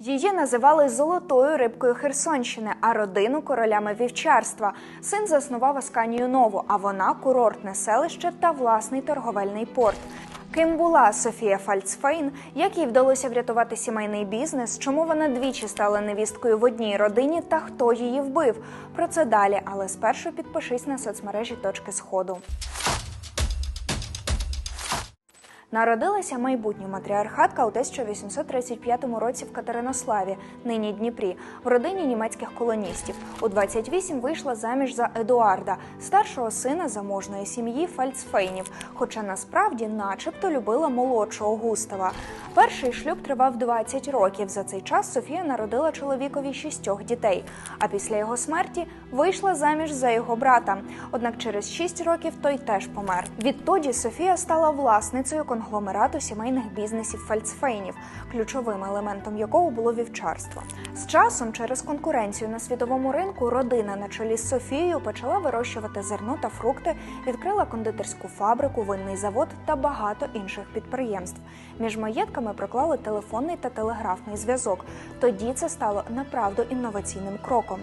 Її називали золотою рибкою Херсонщини, а родину королями вівчарства. Син заснував Асканію Нову, а вона курортне селище та власний торговельний порт. Ким була Софія Фальцфейн, як їй вдалося врятувати сімейний бізнес, чому вона двічі стала невісткою в одній родині та хто її вбив? Про це далі, але спершу підпишись на соцмережі точки сходу. Народилася майбутня матріархатка у 1835 році в Катеринославі, нині Дніпрі, в родині німецьких колоністів. У 28 вийшла заміж за Едуарда, старшого сина заможної сім'ї Фальцфейнів, хоча насправді, начебто, любила молодшого Густава. Перший шлюб тривав 20 років. За цей час Софія народила чоловікові шістьох дітей. А після його смерті вийшла заміж за його брата. Однак через 6 років той теж помер. Відтоді Софія стала власницею конгломерату сімейних бізнесів Фальцфейнів, ключовим елементом якого було вівчарство. З часом, через конкуренцію на світовому ринку, родина на чолі з Софією почала вирощувати зерно та фрукти, відкрила кондитерську фабрику, винний завод та багато інших підприємств. Між маєтками проклали телефонний та телеграфний зв'язок. Тоді це стало направду інноваційним кроком.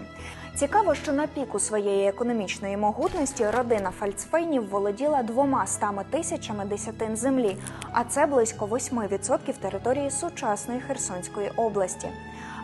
Цікаво, що на піку своєї економічної могутності родина Фальцфейнів володіла двома стами тисячами десятин землі, а це близько 8% території сучасної Херсонської області.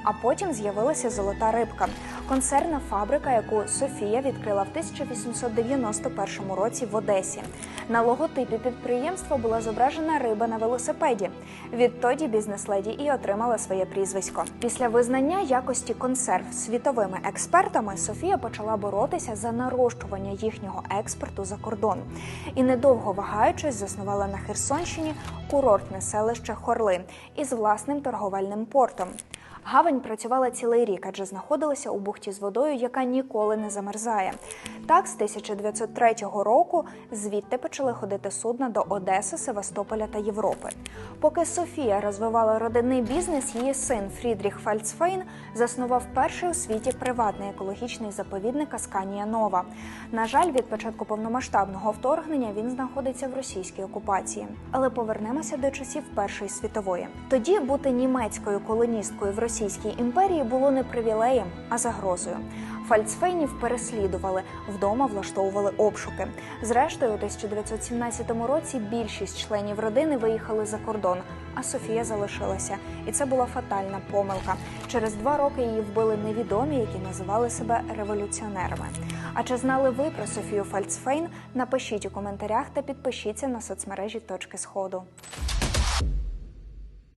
А потім з'явилася золота рибка, консервна фабрика, яку Софія відкрила в 1891 році в Одесі. На логотипі підприємства була зображена риба на велосипеді. Відтоді бізнес-леді і отримала своє прізвисько. Після визнання якості консерв світовими експертами Софія почала боротися за нарощування їхнього експорту за кордон. І недовго вагаючись, заснувала на Херсонщині курортне селище Хорли із власним торговельним портом. Гавань працювала цілий рік, адже знаходилася у бухті з водою, яка ніколи не замерзає. Так, з 1903 року звідти почали ходити судна до Одеси, Севастополя та Європи. Поки Софія розвивала родинний бізнес, її син Фрідріх Фальцфейн заснував перший у світі приватний екологічний заповідник Асканія Нова. На жаль, від початку повномасштабного вторгнення він знаходиться в російській окупації. Але повернемося до часів Першої світової. Тоді бути німецькою колоністкою в Російській імперії було не привілеєм, а загрозою. Фальцфейнів переслідували, вдома влаштовували обшуки. Зрештою, у 1917 році більшість членів родини виїхали за кордон, а Софія залишилася. І це була фатальна помилка. Через два роки її вбили невідомі, які називали себе революціонерами. А чи знали ви про Софію Фальцфейн? Напишіть у коментарях та підпишіться на соцмережі точки сходу.